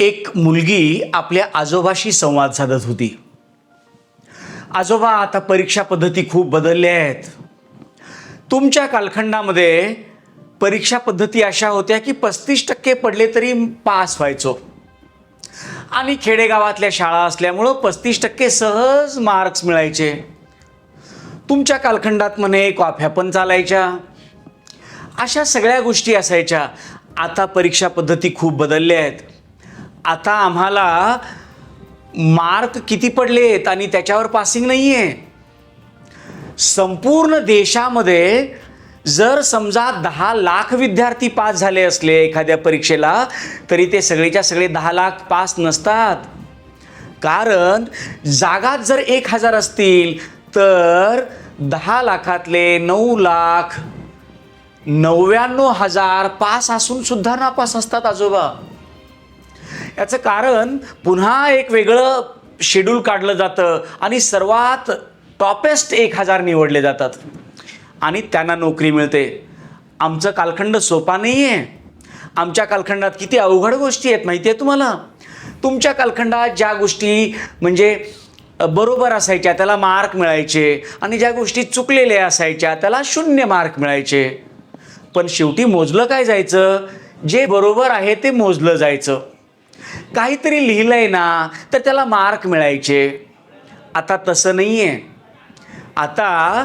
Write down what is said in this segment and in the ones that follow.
एक मुलगी आपल्या आजोबाशी संवाद साधत होती. आजोबा आता परीक्षा पद्धती खूप बदलल्या आहेत. तुमच्या कालखंडामध्ये परीक्षा पद्धती अशा होत्या की पस्तीस टक्के पडले तरी पास व्हायचो. आणि खेडेगावातल्या शाळा असल्यामुळं पस्तीस टक्के सहज मार्क्स मिळायचे. तुमच्या कालखंडात म्हणे कॉफ्या पण चालायच्या. अशा सगळ्या गोष्टी असायच्या. आता परीक्षा पद्धती खूप बदलल्या आहेत. आता आम्हाला मार्क किती पडलेत आणि त्याच्यावर पासिंग नाही आहे संपूर्ण देशामध्ये जर समजा दहा लाख विद्यार्थी पास झाले असले एखाद्या परीक्षेला तरी ते सगळेच्या सगळे दहा लाख पास नसतात. कारण जागात जर एक हजार असतील तर दहा लाखातले नऊ लाख नव्याण्णव हजार पास असून सुद्धा नापास असतात आजोबा. याचं कारण पुन्हा एक वेगळं शेड्यूल काढलं जातं आणि सर्वात टॉपेस्ट एक हजार निवडले जातात. आणि त्यांना नोकरी मिळते. आमचं कालखंड सोपा नाही आहे आमच्या कालखंडात किती अवघड गोष्टी आहेत माहिती आहे तुम्हाला? तुमच्या कालखंडात ज्या गोष्टी म्हणजे बरोबर असायच्या त्याला मार्क मिळायचे आणि ज्या गोष्टी चुकलेल्या असायच्या त्याला शून्य मार्क मिळायचे. पण शेवटी मोजलं काय जायचं? जे बरोबर आहे ते मोजलं जायचं. काहीतरी लिहिलंय ना तर त्याला मार्क मिळायचे. आता तसं नाही आहे आता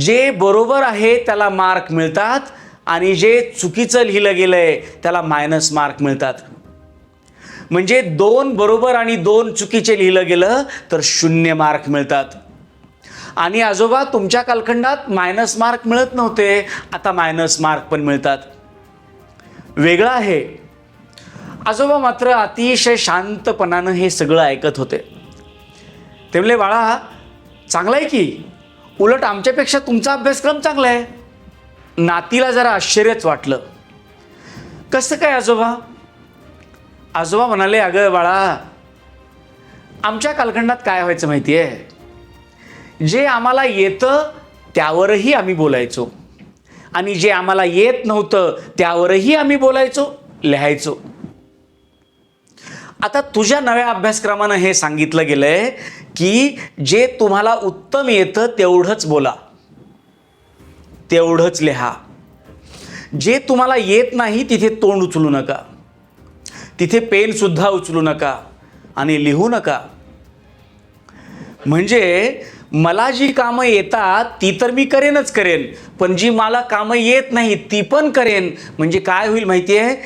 जे बरोबर आहे त्याला मार्क मिळतात आणि जे चुकीचं लिहिलं गेलं आहे त्याला मायनस मार्क मिळतात. म्हणजे दोन बरोबर आणि दोन चुकीचे लिहिलं गेलं तर शून्य मार्क मिळतात. आणि आजोबा तुमच्या कालखंडात मायनस मार्क मिळत नव्हते आता मायनस मार्क पण मिळतात. वेगळं आहे. आजोबा मात्र अतिशय शांतपणानं हे सगळं ऐकत होते. ते म्हणले बाळा चांगलं आहे की. उलट आमच्यापेक्षा तुमचा अभ्यासक्रम चांगला आहे नातीला जरा आश्चर्यच वाटलं. कसं काय आजोबा? आजोबा म्हणाले अगं बाळा आमच्या कालखंडात काय व्हायचं माहिती आहे जे आम्हाला येतं त्यावरही आम्ही बोलायचो. आणि जे आम्हाला येत नव्हतं त्यावरही आम्ही बोलायचो लिहायचो. आता तुझ्या नव्या अभ्यासक्रमानं हे सांगितलं गेलंय की जे तुम्हाला उत्तम येतं तेवढंच बोला. तेवढंच लिहा. जे तुम्हाला येत नाही तिथे तोंड उचलू नका. तिथे पेनसुद्धा उचलू नका आणि लिहू नका. म्हणजे मला जी कामं येतात ती तर मी करेनच करेन पण जी मला कामं येत नाही ती पण करेन. म्हणजे काय होईल माहिती आहे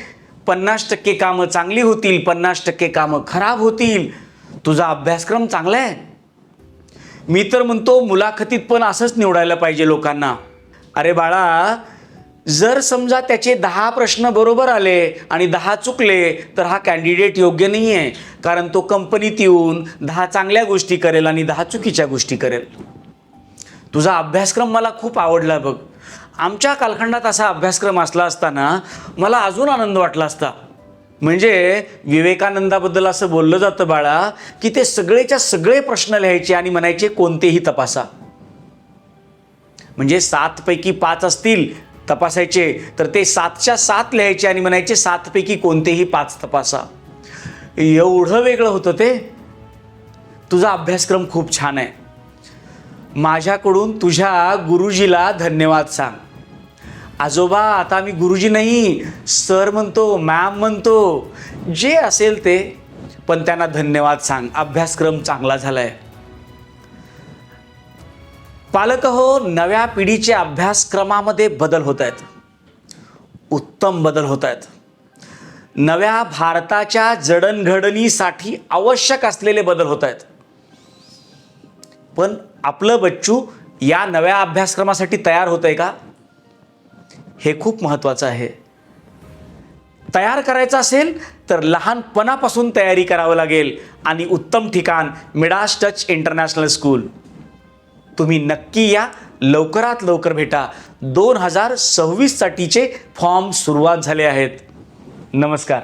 पन्नास टक्के कामं चांगली होतील पन्नास टक्के कामं खराब होतील. तुझा अभ्यासक्रम चांगला आहे. मी तर म्हणतो मुलाखतीत पण असंच निवडायला पाहिजे लोकांना. अरे बाळा जर समजा त्याचे दहा प्रश्न बरोबर आले आणि दहा चुकले तर हा कॅन्डिडेट योग्य नाही आहे कारण तो कंपनीत येऊन दहा चांगल्या गोष्टी करेल आणि दहा चुकीच्या गोष्टी करेल. तुझा अभ्यासक्रम मला खूप आवडला बघ. आमच्या कालखंडात असा अभ्यासक्रम असला असताना मला अजून आनंद वाटला असता. म्हणजे विवेकानंदाबद्दल असं बोललं जातं बाळा की ते सगळेच्या सगळे प्रश्न लिहायचे आणि म्हणायचे कोणतेही तपासा. म्हणजे सातपैकी पाच असतील तपासायचे तर ते सातच्या सात लिहायचे आणि म्हणायचे सातपैकी कोणतेही पाच तपासा. एवढं वेगळं होतं ते. तुझा अभ्यासक्रम खूप छान आहे. माझ्याकडून तुझ्या गुरुजीला धन्यवाद सांग. आजोबा आता मी गुरुजी नाही सर म्हणतो मॅम म्हणतो जे असेल ते पण त्यांना धन्यवाद सांग. अभ्यासक्रम चांगला झालाय. पालक हो नव्या पिढीच्या अभ्यासक्रमामध्ये बदल होत आहेत उत्तम बदल होत आहेत नव्या भारताच्या जडणघडणीसाठी आवश्यक असलेले बदल होत आहेत पण आपलं बच्चू या नव्या अभ्यासक्रमासाठी तयार होत आहे का? हे खूप महत्त्वाचं आहे. तयार करायचं असेल तर लहानपणापासून तयारी करावं लागेल आणि उत्तम ठिकाण मिडास टच इंटरनॅशनल स्कूल. तुम्ही नक्की या लवकरात लवकर भेटा. दोन हजार सव्वीससाठीचे फॉर्म सुरुवात झाले आहेत. नमस्कार.